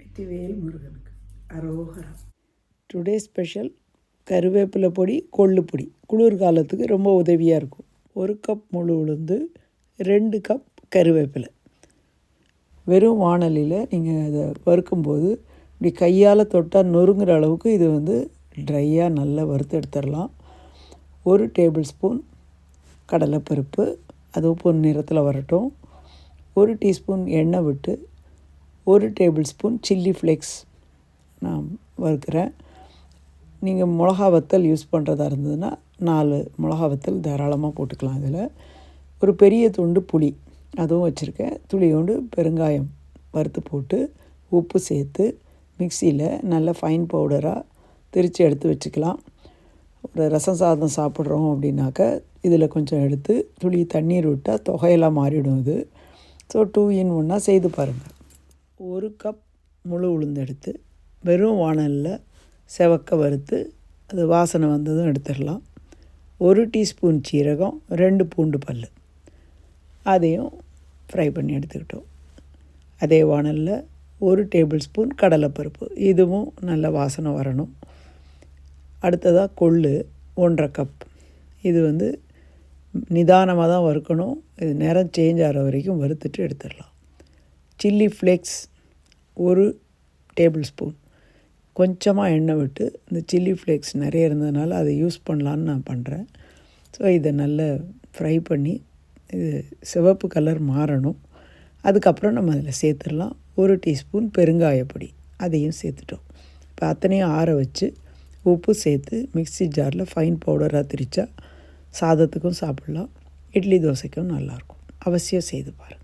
வெற்றிவேல் முருகனுக்கு. அரோகரா. Today special கருவேப்பிலை பொடி கொள்ளு பொடி. குளிர் காலத்துக்கு ரொம்ப உதவியாக இருக்கும். ஒரு கப் முழு உளுந்து ரெண்டு கப் கருவேப்பிலை. வெறும் வானலியில் நீங்கள் அதை வறுக்கும்போது இப்படி கையால் தொட்டால் நொறுங்குற அளவுக்கு இது வந்து ட்ரையாக நல்லா வறுத்து எடுத்துடலாம். ஒரு டேபிள் ஸ்பூன் கடலைப்பருப்பு அது பொன் நிறத்தில் வரட்டும். ஒரு டீஸ்பூன் எண்ணெய் விட்டு ஒரு டேபிள் ஸ்பூன் சில்லி ஃப்ளேக்ஸ் நான் வறுக்கிறேன். நீங்கள் மிளகா வத்தல் யூஸ் பண்ணுறதா இருந்ததுன்னா நாலு மிளகா வத்தல் தாராளமாக போட்டுக்கலாம் இதில். ஒரு பெரிய துண்டு புளி அதுவும் வச்சுருக்கேன். துளியோண்டு பெருங்காயம் வறுத்து போட்டு உப்பு சேர்த்து மிக்சியில் நல்ல ஃபைன் பவுடராக திரித்து எடுத்து வச்சுக்கலாம். ஒரு ரசம் சாதம் சாப்பிட்றோம் அப்படின்னாக்க இதில் கொஞ்சம் எடுத்து துளி தண்ணீர் விட்டால் தொகையெல்லாம் மாறிடும் இது. ஸோ டூ இன் ஒன்னாக செய்து பாருங்கள் ஒரு கப் முழு உளுந்து எடுத்து வெறும் வானலில் செவக்க வறுத்து அது வாசனை வந்ததும் எடுத்துடலாம். ஒரு டீஸ்பூன் சீரகம் ரெண்டு பூண்டு பல் அதையும் ஃப்ரை பண்ணி எடுத்துக்கிட்டோம். அதே வானலில் ஒரு டேபிள் ஸ்பூன் கடலைப்பருப்பு. இதுவும் நல்ல வாசனை வரணும். அடுத்ததாக கொள்ளு ஒன்றரை கப் இது வந்து நிதானமாக தான் வறுக்கணும். இது நேரம் சேஞ்ச் ஆகிற வரைக்கும் வறுத்துட்டு எடுத்துடலாம். சில்லி ஃப்ளேக்ஸ் ஒரு டேபிள் ஸ்பூன். கொஞ்சமாக எண்ணெய் விட்டு இந்த சில்லி ஃப்ளேக்ஸ் நிறைய இருந்ததுனால அதை யூஸ் பண்ணலான்னு நான் பண்ணுறேன் ஸோ இதை நல்லா ஃப்ரை பண்ணி இது சிவப்பு கலர் மாறணும். அதுக்கப்புறம் நம்ம அதில் சேர்த்துடலாம். ஒரு டீஸ்பூன் பெருங்காயப்பொடி அதையும் சேர்த்துட்டோம். இப்போ அத்தனையும் ஆற வச்சு உப்பு சேர்த்து மிக்ஸி ஜாரில் ஃபைன் பவுடராக திரித்தா சாதத்துக்கும் சாப்பிட்லாம். இட்லி தோசைக்கும் நல்லாயிருக்கும். அவசியம் செய்து பாருங்கள்